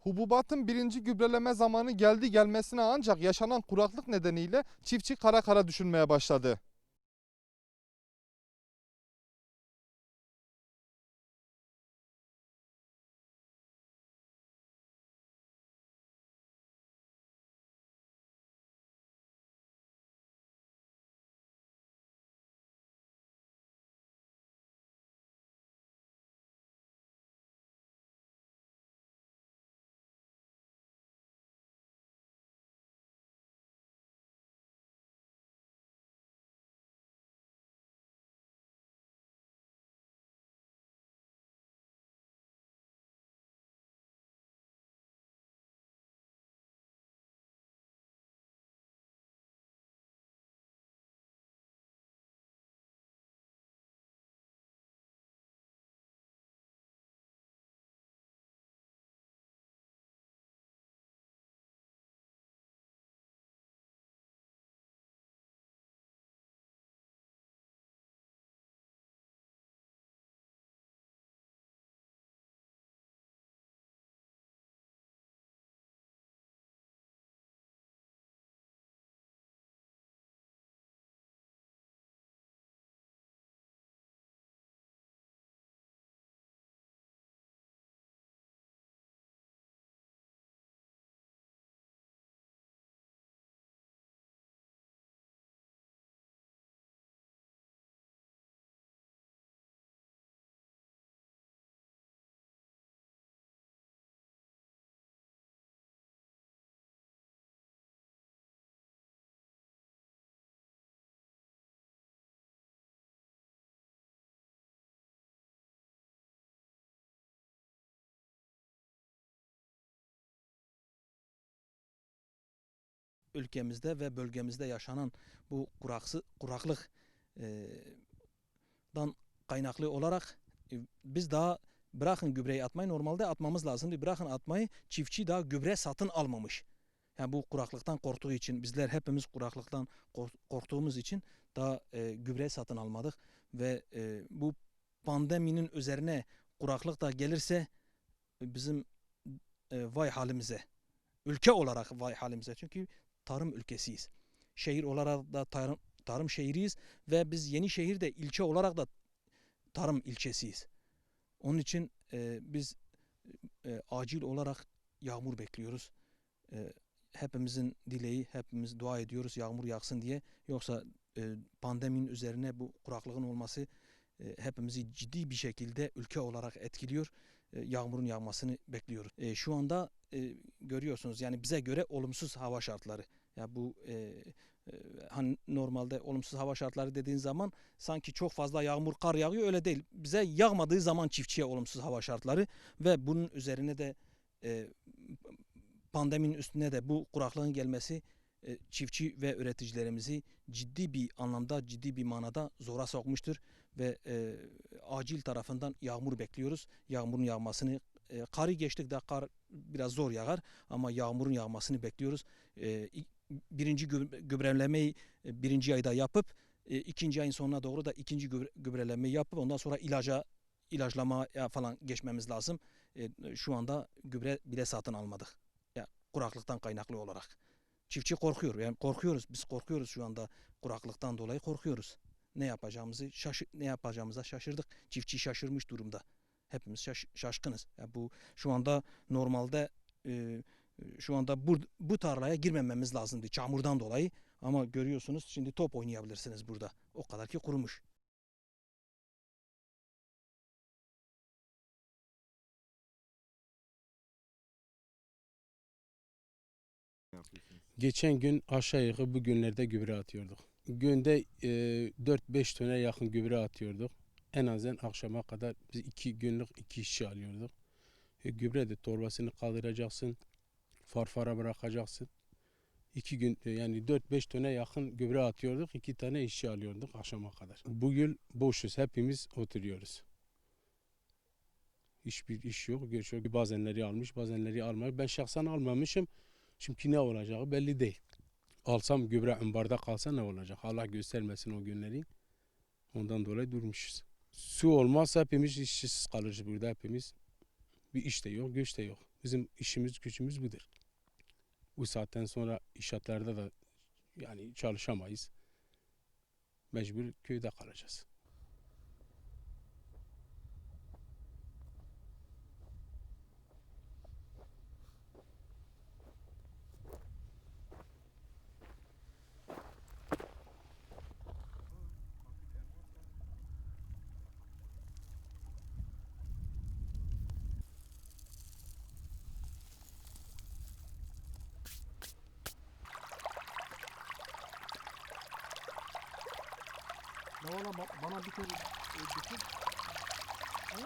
Hububatın birinci gübreleme zamanı geldi gelmesine ancak yaşanan kuraklık nedeniyle çiftçi kara kara düşünmeye başladı. Ülkemizde ve bölgemizde yaşanan bu kuraksı, kuraklık e, dan kaynaklı olarak e, biz daha bırakın gübreyi atmayı normalde atmamız lazımdı. Bırakın atmayı çiftçi daha gübre satın almamış. Yani bu kuraklıktan korktuğu için bizler hepimiz kuraklıktan kork- korktuğumuz için daha e, gübre satın almadık ve e, bu pandeminin üzerine kuraklık da gelirse e, bizim e, vay halimize ülke olarak vay halimize çünkü tarım ülkesiyiz. Şehir olarak da tarım, tarım şehriyiz ve biz Yenişehir de ilçe olarak da tarım ilçesiyiz. Onun için e, biz e, acil olarak yağmur bekliyoruz. E, hepimizin dileği, hepimiz dua ediyoruz yağmur yağsın diye. Yoksa e, pandeminin üzerine bu kuraklığın olması e, hepimizi ciddi bir şekilde ülke olarak etkiliyor. E, yağmurun yağmasını bekliyoruz. E, şu anda e, görüyorsunuz yani bize göre olumsuz hava şartları. Ya bu e, e, hani normalde olumsuz hava şartları dediğin zaman sanki çok fazla yağmur kar yağıyor öyle değil. Bize yağmadığı zaman çiftçiye olumsuz hava şartları ve bunun üzerine de e, pandeminin üstüne de bu kuraklığın gelmesi e, çiftçi ve üreticilerimizi ciddi bir anlamda ciddi bir manada zora sokmuştur ve e, acil tarafından yağmur bekliyoruz. Yağmurun yağmasını e, karı geçtik de kar biraz zor yağar ama yağmurun yağmasını bekliyoruz. E, birinci gü- gübrelemeyi e, birinci ayda yapıp e, ikinci ayın sonuna doğru da ikinci gübre- gübrelemeyi yapıp ondan sonra ilaca ilaçlamaya falan geçmemiz lazım. E, şu anda gübre bile satın almadık. Ya kuraklıktan kaynaklı olarak. Çiftçi korkuyor. Yani korkuyoruz. Biz korkuyoruz şu anda kuraklıktan dolayı korkuyoruz. Ne yapacağımızı şaşı ne yapacağımıza şaşırdık. Çiftçi şaşırmış durumda. Hepimiz şaş- şaşkınız. Ya bu şu anda normalde e, şu anda bu, bu tarlaya girmememiz lazımdı çamurdan dolayı. Ama görüyorsunuz şimdi top oynayabilirsiniz burada. O kadar ki kurumuş. Geçen gün aşağı yukarı bu günlerde gübre atıyorduk. Günde e, 4-5 tone yakın gübre atıyorduk. En azından akşama kadar biz iki günlük iki işçi alıyorduk. E, gübre de torbasını kaldıracaksın, farfara bırakacaksın. İki gün e, yani 4-5 tone yakın gübre atıyorduk. iki tane işçi alıyorduk akşama kadar. Bugün boşuz. Hepimiz oturuyoruz. Hiçbir iş yok. Görüşüyor. Bazenleri almış, bazenleri almamış. Ben şahsen almamışım. Çünkü ne olacağı belli değil. Alsam gübre ambarda kalsa ne olacak? Allah göstermesin o günleri. Ondan dolayı durmuşuz. Su olmazsa hepimiz işsiz kalırız burada hepimiz. Bir iş de yok, güç de yok. Bizim işimiz gücümüz budur. Bu saatten sonra inşaatlarda da yani çalışamayız. Mecbur köyde kalacağız. Oğlum bana bir kere e, düşün. Hı?